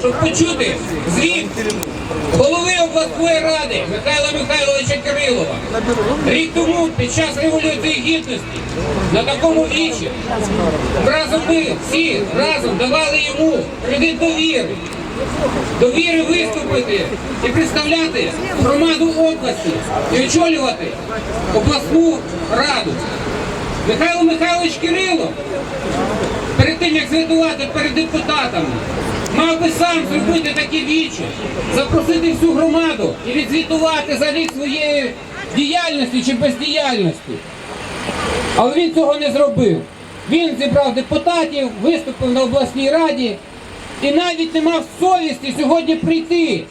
щоб почути звіт голови обласної ради Михайла Михайловича Кирилова. Рік тому під час Революції Гідності на такому вічі разом ми всі разом давали йому кредит довіри. Довіри виступити і представляти громаду області і очолювати обласну раду. Михайло Михайлович Кирилов перед тим, як звітувати перед депутатами, мав би сам зробити такі вічі, запросити всю громаду і відзвітувати за рік своєї діяльності чи бездіяльності. Але він цього не зробив. Він зібрав депутатів, виступив на обласній раді і навіть не мав совісті сьогодні прийти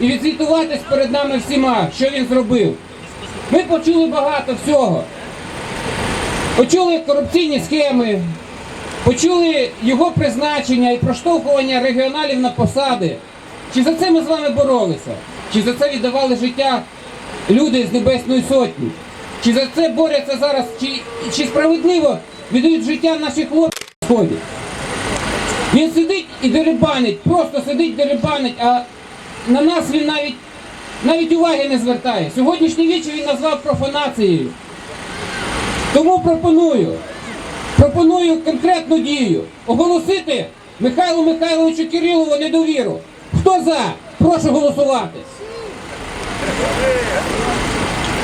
і відзвітуватись перед нами всіма, що він зробив. Ми почули багато всього. Почули корупційні схеми, почули його призначення і проштовхування регіоналів на посади. Чи за це ми з вами боролися? Чи за це віддавали життя люди з Небесної Сотні? Чи за це борються зараз, чи, чи справедливо віддають життя наші хлопці на сході? Він сидить і дерибанить, просто сидить дерибанить, а на нас він навіть, навіть уваги не звертає. Сьогоднішній вічі він назвав профанацією. Тому пропоную, пропоную конкретну дію. Оголосити Михайлу Михайловичу Кирилову недовіру. Хто за? Прошу голосувати.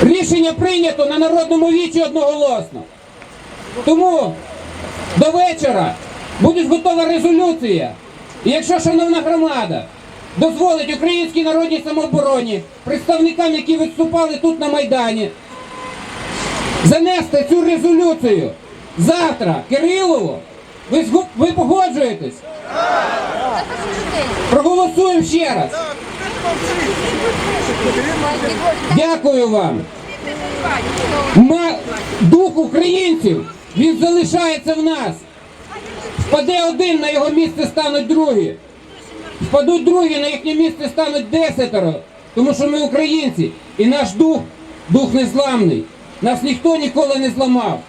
Рішення прийнято на народному вічі одноголосно. Тому до вечора буде готова резолюція. І якщо шановна громада дозволить українській народній самообороні, представникам, які виступали тут на Майдані, занести цю резолюцію завтра Кирилову, ви, ви погоджуєтесь? Проголосуємо ще раз. Дякую вам. Ма- Дух українців, він залишається в нас. Впаде один, на його місце стануть другі. Впадуть другі, на їхнє місце стануть десятеро. Тому що ми українці. І наш дух, дух незламний. Нас ніхто ніколи не зламав.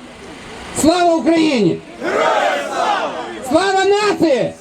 Слава Україні! Слава нації!